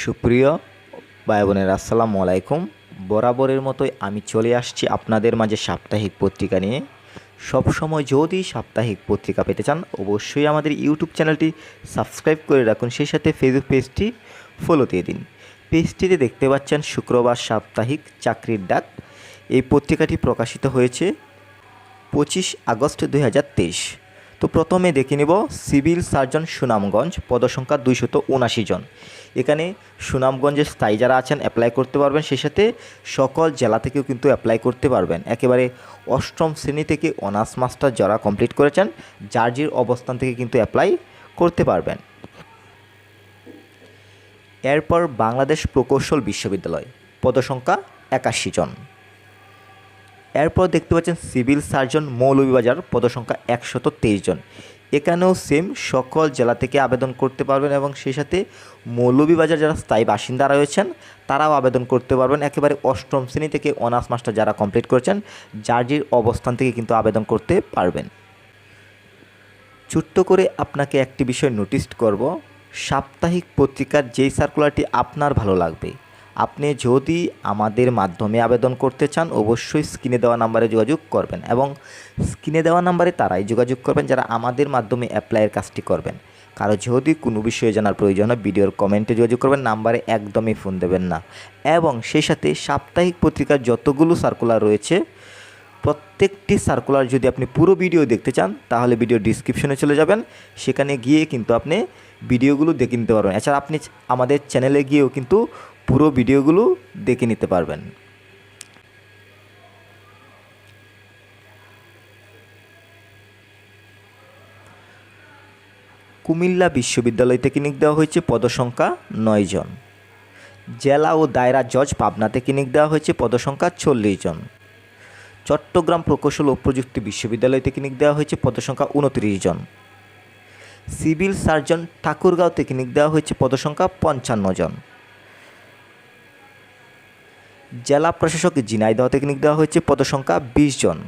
সুপ্রিয় ভাই বোনের, আসসালামু আলাইকুম। বরাবরের মতোই আমি চলে আসছি আপনাদের মাঝে সাপ্তাহিক পত্রিকা নিয়ে। সব সময় যদি সাপ্তাহিক পত্রিকা পেতে চান, অবশ্যই আমাদের ইউটিউব চ্যানেলটি সাবস্ক্রাইব করে রাখুন। সেই সাথে ফেসবুক পেজটি ফলো দিয়ে দিন। পেজটিতে দেখতে পাচ্ছেন শুক্রবার সাপ্তাহিক চাকরির ডাক। এই পত্রিকাটি প্রকাশিত হয়েছে পঁচিশ আগস্ট দুই হাজার তেইশ। তো প্রথমে দেখে নেব সিভিল সার্জন সুনামগঞ্জ, পদসংখ্যা দুইশত উনাশি জন। এখানে সুনামগঞ্জের স্থায়ী যারা আছেন অ্যাপ্লাই করতে পারবেন, সেই সাথে সকল জেলা থেকেও কিন্তু অ্যাপ্লাই করতে পারবেন। একেবারে অষ্টম শ্রেণি থেকে অনার্স মাস্টার যারা কমপ্লিট করেছেন, জার্জির অবস্থান থেকে কিন্তু অ্যাপ্লাই করতে পারবেন। এরপর বাংলাদেশ প্রকৌশল বিশ্ববিদ্যালয়, পদসংখ্যা একাশি জন। এরপর দেখতে পাচ্ছেন সিভিল সার্জন মৌলভীবাজার, পদসংখ্যা একশত তেইশ জন। এখানেও সেম সকল জেলা থেকে আবেদন করতে পারবেন এবং সেই সাথে মৌলভীবাজার যারা স্থায়ী বাসিন্দা রয়েছেন, তারাও আবেদন করতে পারবেন। একেবারে অষ্টম শ্রেণি থেকে অনার্স মাস্টার যারা কমপ্লিট করেছেন জার্জির অবস্থান থেকে কিন্তু আবেদন করতে পারবেন। ছোট্ট করে আপনাকে একটি বিষয় নোটিস করব। সাপ্তাহিক পত্রিকার যেই সার্কুলারটি আপনার ভালো লাগবে আপনি যদি আমাদের মাধ্যমে আবেদন করতে চান, অবশ্যই স্ক্রিনে দেওয়া নাম্বারে যোগাযোগ করবেন এবং স্ক্রিনে দেওয়া নাম্বারে তারাই যোগাযোগ করবেন যারা আমাদের মাধ্যমে অ্যাপ্লাইয়ের কাজটি করবেন। কারও যদি কোনো বিষয়ে জানার প্রয়োজন হয়, ভিডিওর কমেন্টে যোগাযোগ করবেন, নাম্বারে একদমই ফোন দেবেন না। এবং সেই সাথে সাপ্তাহিক পত্রিকার যতগুলো সার্কুলার রয়েছে, প্রত্যেকটি সার্কুলার যদি আপনি পুরো ভিডিও দেখতে চান, তাহলে ভিডিও ডিসক্রিপশনে চলে যাবেন। সেখানে গিয়ে কিন্তু আপনি ভিডিওগুলো দেখে নিতে পারবেন। এছাড়া আপনি আমাদের চ্যানেলে গিয়েও কিন্তু পুরো ভিডিওগুলো দেখে নিতে পারবেন। কুমিল্লা বিশ্ববিদ্যালয় থেকে নিয়োগ দেওয়া হয়েছে, পদসংখ্যা নয় জন। জেলা ও দায়রা জজ পাবনা থেকে নিয়োগ দেওয়া হয়েছে, পদসংখ্যা চল্লিশ জন। চট্টগ্রাম প্রকৌশল ও প্রযুক্তি বিশ্ববিদ্যালয় থেকে নিয়োগ দেওয়া হয়েছে, পদসংখ্যা উনত্রিশ জন। সিভিল সার্জন ঠাকুরগাঁও থেকে নিয়োগ দেওয়া হয়েছে, পদসংখ্যা পঞ্চান্ন জন। জেলা প্রশাসক ঝিনাইদহ থেকে নিয়োগ দেওয়া হয়েছে, পদসংখ্যা বিশ জন।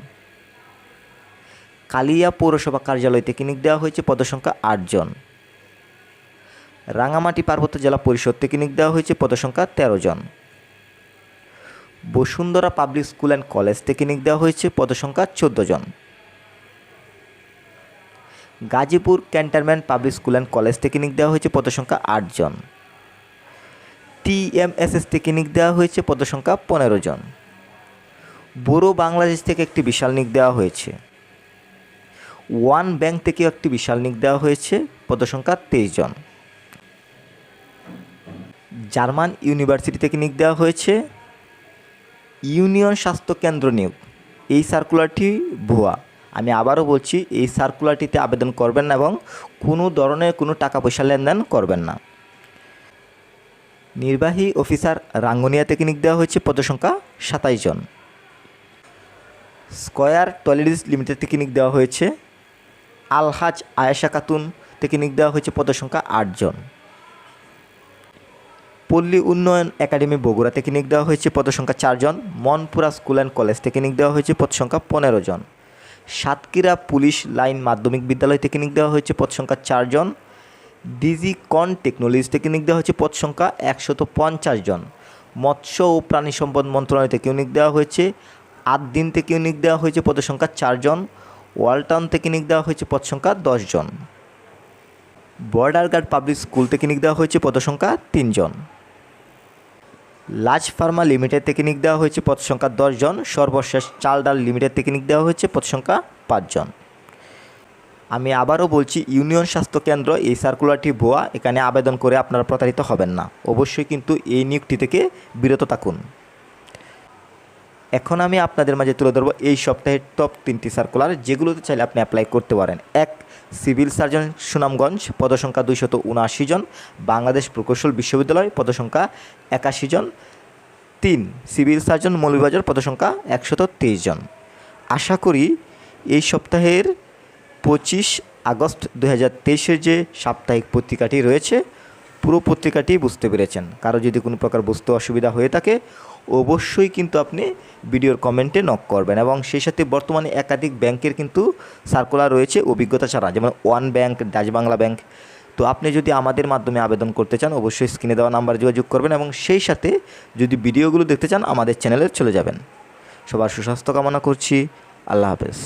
কালিয়া পৌরসভা কার্যালয় থেকে নিয়োগ দেওয়া হয়েছে, পদসংখ্যা আট জন। রাঙামাটি পার্বত্য জেলা পরিষদ থেকে নিয়োগ দেওয়া হয়েছে, পদসংখ্যা তেরো জন। Basundhara public school and college থেকে নিয়োগ দেওয়া হয়েছে, পদসংখ্যা চোদ্দ জন। Gazipur cantonment public school and college থেকে নিয়োগ দেওয়া হয়েছে, পদসংখ্যা আট জন। টিএমএসএস থেকে নিয়োগ দেওয়া হয়েছে, পদসংখ্যা পনেরো জন। বড়ো বাংলাদেশ থেকে একটি বিশাল নিক দেওয়া হয়েছে। ওয়ান ব্যাংক থেকে একটি বিশাল নিক দেওয়া হয়েছে, পদসংখ্যা তেইশ জন। জার্মান ইউনিভার্সিটি থেকে নিক দেওয়া হয়েছে, ইউনিয়ন স্বাস্থ্য কেন্দ্র নিয়োগ। এই সার্কুলারটি ভুয়া। আমি আবারও বলছি, এই সার্কুলারটিতে আবেদন করবেন না এবং কোনো ধরনের কোনো টাকা পয়সা লেনদেন করবেন না। নির্বাহী অফিসার রাঙ্গুনিয়া নিয়োগ দেওয়া হয়েছে পদসংখ্যা সাতাইশ জন। স্কয়ার টয়লেটিস লিমিটেড নিয়োগ দেওয়া হয়েছে। আলহাজ আয়েশা খাতুন নিয়োগ দেওয়া হয়েছে পদসংখ্যা আটজন পল্লী উন্নয়ন একাডেমি বগুড়া নিয়োগ দেওয়া হয়েছে পদসংখ্যা চারজন মনপুরা স্কুল অ্যান্ড কলেজ নিয়োগ দেওয়া হয়েছে পদসংখ্যা পনেরো জন। সাতক্ষীরা পুলিশ লাইন মাধ্যমিক বিদ্যালয় নিয়োগ দেওয়া হয়েছে পদসংখ্যা চারজন ডিজি কন টেকনোলজি থেকে নিয়োগ দেওয়া হয়েছে পদসংখ্যা একশত পঞ্চাশ জন। মৎস্য ও প্রাণী সম্পদ মন্ত্রণালয় থেকে নিয়োগ দেওয়া হয়েছে আট দিন থেকে নিয়োগ দেওয়া হয়েছে পদসংখ্যা চারজন ওয়ালটাউন থেকে নিয়োগ দেওয়া হয়েছে পদসংখ্যা দশজন বর্ডার গার্ড পাবলিক স্কুল থেকে নিয়োগ দেওয়া হয়েছে পদসংখ্যা তিনজন লাজ ফার্মা লিমিটেড থেকে নিয়োগ দেওয়া হয়েছে পদ সংখ্যা দশজন সর্বশেষ চাল ডাল লিমিটেড থেকে নিয়োগ দেওয়া হয়েছে পদ সংখ্যা পাঁচজন আমি আবারও বলছি, ইউনিয়ন স্বাস্থ্য কেন্দ্র এই সার্কুলারটি ভুয়া, এখানে আবেদন করে আপনারা প্রতারিত হবেন না। অবশ্যই কিন্তু এই নিয়োগটি থেকে বিরত থাকুন। এখন আমি আপনাদের মাঝে তুলে ধরবো এই সপ্তাহের টপ তিনটি সার্কুলার, যেগুলোতে চাইলে আপনি অ্যাপ্লাই করতে পারেন। এক, সিভিল সার্জন সুনামগঞ্জ, পদসংখ্যা দুইশত উনআশি জন। বাংলাদেশ প্রকৌশল বিশ্ববিদ্যালয়, পদসংখ্যা একাশি জন। তিন, সিভিল সার্জন মৌলভীবাজার, পদসংখ্যা একশত তেইশ জন। আশা করি এই সপ্তাহের পঁচিশ আগস্ট দু হাজার যে সাপ্তাহিক পত্রিকাটি রয়েছে, পুরো পত্রিকাটি বুঝতে পেরেছেন। কারও যদি কোনো প্রকার বুঝতে অসুবিধা হয়ে থাকে, অবশ্যই কিন্তু আপনি ভিডিওর কমেন্টে নক করবেন এবং সেই সাথে বর্তমানে একাধিক ব্যাংকের কিন্তু সার্কুলার রয়েছে অভিজ্ঞতা ছাড়া, যেমন one bank, Dutch Bangla bank. তো আপনি যদি আমাদের মাধ্যমে আবেদন করতে চান, অবশ্যই স্ক্রিনে দেওয়া নাম্বার যোগাযোগ করবেন এবং সেই সাথে যদি ভিডিওগুলো দেখতে চান, আমাদের চ্যানেলে চলে যাবেন। সবার সুস্বাস্থ্য কামনা করছি। আল্লাহ হাফেজ।